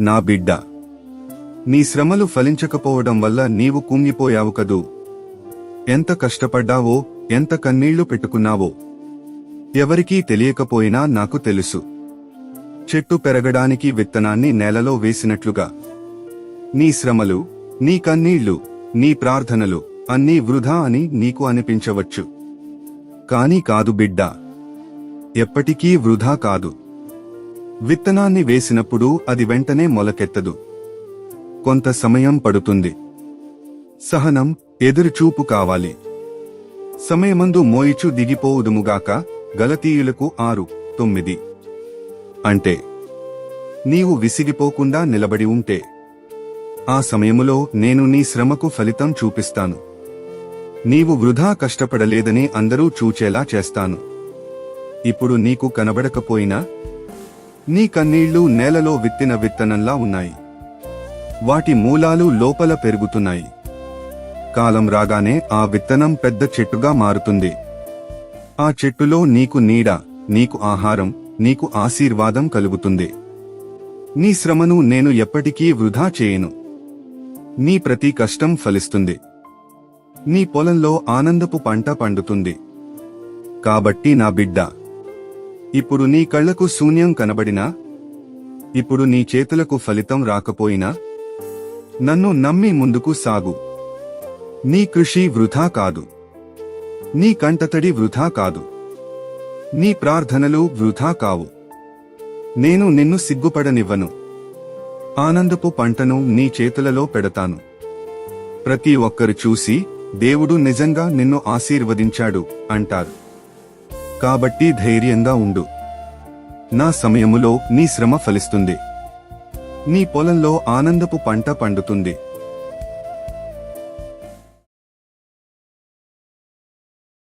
నా బిడ్డ. నీ శ్రమలు ఫలించకపోవడం వల్ల నీవు కుంగిపోయావు కదూ. ఎంత కష్టపడ్డావో ఎంత కన్నీళ్ళు పెట్టుకున్నావో. ఎవరికీ తెలియకపోయినా నాకు తెలుసు. చెట్టు పెరగడానికి విత్తనాన్ని నేలలో వేసినట్లుగా. నీ శ్రమలు నీ కన్నీళ్ళు నీ ప్రార్థనలు అన్నీ వృధా అని నీకు అనిపించవచ్చు. కాని కాదు బిడ్డా. ఎప్పటికీ వృధా కాదు. విత్తనాన్ని వేసినప్పుడు అది వెంటనే మొలకెత్తదు. కొంత సమయం పడుతుంది. సహనం ఎదురుచూపు కావాలి. సమయమందు మోయిచు దిగిపోవుదుముగాక గలతీయులకు ఆరు తొమ్మిది. అంటే నీవు విసిగిపోకుండా నిలబడి ఉంటే ఆ సమయములో నేను నీ శ్రమకు ఫలితం చూపిస్తాను. నీవు వృధా కష్టపడలేదని అందరూ చూచేలా చేస్తాను. ఇప్పుడు నీకు కనబడకపోయినా నీ కన్నీళ్ళు నేలలో విత్తిన విత్తనంలా ఉన్నాయి. వాటి మూలాలు లోపల పెరుగుతున్నాయి. కాలం రాగానే ఆ విత్తనం పెద్ద చెట్టుగా మారుతుంది. ఆ చెట్టులో నీకు నీడ నీకు ఆహారం నీకు ఆశీర్వాదం కలుగుతుంది. నీ శ్రమను నేను ఎప్పటికీ వృధా చేయను. నీ ప్రతి కష్టం ఫలిస్తుంది. నీ పొలంలో ఆనందపు పంట పండుతుంది. కాబట్టి నా బిడ్డ ఇప్పుడు నీ కళ్ళకు శూన్యం కనబడినా ఇప్పుడు నీ చేతులకు ఫలితం రాకపోయినా నన్ను నమ్మి ముందుకు సాగు. నీ కృషి వృధా కాదు. నీ కంటతడి వృధా కాదు. నీ ప్రార్థనలు వృధా కావు. నేను నిన్ను సిగ్గుపడనివ్వను. ఆనందపు పంటను నీ చేతులలో పెడతాను. ప్రతి ఒక్కరు చూసి దేవుడు నిజంగా నిన్ను ఆశీర్వదించాడు అంటారు. కాబట్టి ధైర్యంగా ఉండు. నా సమయములో నీ శ్రమ ఫలిస్తుంది. నీ పొలంలో ఆనందపు పంట పండుతుంది.